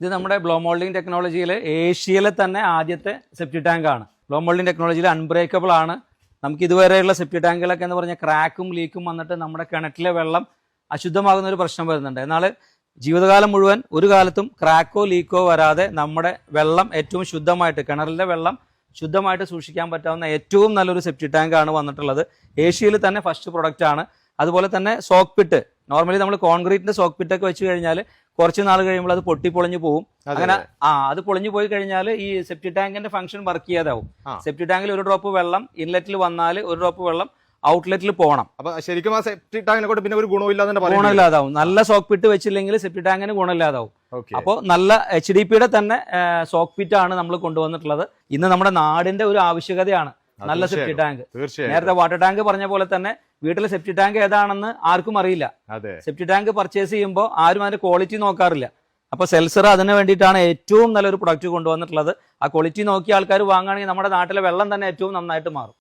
ഇത് നമ്മുടെ blow moulding ടെക്നോളജിയിൽ ഏഷ്യയിലെ തന്നെ ആദ്യത്തെ സെപ്റ്റി ടാങ്ക് ആണ്. ബ്ലോ മോൾഡിംഗ് ടെക്നോളജിയിൽ അൺബ്രേക്കബിൾ ആണ്. നമുക്ക് ഇതുവരെയുള്ള സെപ്റ്റി ടാങ്കുകളൊക്കെ എന്ന് പറഞ്ഞാൽ ക്രാക്കും ലീക്കും വന്നിട്ട് നമ്മുടെ കിണറ്റിലെ വെള്ളം അശുദ്ധമാകുന്ന ഒരു പ്രശ്നം വരുന്നുണ്ട്. എന്നാൽ ജീവിതകാലം മുഴുവൻ ഒരു കാലത്തും ക്രാക്കോ ലീക്കോ വരാതെ നമ്മുടെ വെള്ളം ഏറ്റവും ശുദ്ധമായിട്ട് കിണറിലെ വെള്ളം ശുദ്ധമായിട്ട് സൂക്ഷിക്കാൻ പറ്റാവുന്ന ഏറ്റവും നല്ലൊരു സെപ്റ്റി ടാങ്ക് ആണ് വന്നിട്ടുള്ളത്. ഏഷ്യയിൽ തന്നെ ഫസ്റ്റ് പ്രൊഡക്റ്റ് ആണ്. അതുപോലെ തന്നെ സോക്ക് നോർമലി നമ്മൾ കോൺക്രീറ്റിന്റെ സോക്ക് പിറ്റ് ഒക്കെ വെച്ച് കഴിഞ്ഞാൽ കുറച്ച് നാൾ കഴിയുമ്പോൾ അത് പൊട്ടി പൊളിഞ്ഞു പോകും അങ്ങനെ ആ അത് പൊളിഞ്ഞു പോയി കഴിഞ്ഞാൽ ഈ സെപ്റ്റി ടാങ്കിന്റെ ഫംഗ്ഷൻ വർക്ക് ചെയ്യാതാവും. സെപ്റ്റി ടാങ്കിൽ ഒരു ഡ്രോപ്പ് വെള്ളം ഇൻലെറ്റിൽ വന്നാൽ ഒരു ഡ്രോപ്പ് വെള്ളം ഔട്ട്ലെറ്റിൽ പോകണം അപ്പൊ ശരിക്കും ആ സെപ്റ്റി ടാങ്കിനെ കൊണ്ട് പിന്നെ ഒരു ഗുണമില്ലാതെ ഗുണമില്ലാതാവും. നല്ല സോക്ക് പിറ്റ് വെച്ചില്ലെങ്കിൽ സെപ്റ്റി ടാങ്കിന് ഗുണമില്ലാതാവും. അപ്പോ അപ്പോൾ നല്ല എച്ച് ഡി പിയുടെ തന്നെ സോക്ക് പിറ്റ് ആണ് നമ്മൾ കൊണ്ടുവന്നിട്ടുള്ളത്. ഇന്ന് നമ്മുടെ നാടിന്റെ ഒരു ആവശ്യകതയാണ് നല്ല സെപ്റ്റി ടാങ്ക് തീർച്ചയായും നേരത്തെ വാട്ടർ ടാങ്ക് പറഞ്ഞ പോലെ തന്നെ വീട്ടിലെ സെപ്റ്റി ടാങ്ക് ഏതാണെന്ന് ആർക്കും അറിയില്ല. സെപ്റ്റി ടാങ്ക് പർച്ചേസ് ചെയ്യുമ്പോൾ ആരും അതിന്റെ ക്വാളിറ്റി നോക്കാറില്ല. അപ്പൊ സെൽസർ അതിന് വേണ്ടിയിട്ടാണ് ഏറ്റവും നല്ലൊരു പ്രൊഡക്റ്റ് കൊണ്ടുവന്നിട്ടുള്ളത്. ആ ക്വാളിറ്റി നോക്കി ആൾക്കാർ വാങ്ങുകയാണെങ്കിൽ നമ്മുടെ നാട്ടിലെ വെള്ളം തന്നെ ഏറ്റവും നന്നായിട്ട് മാറും.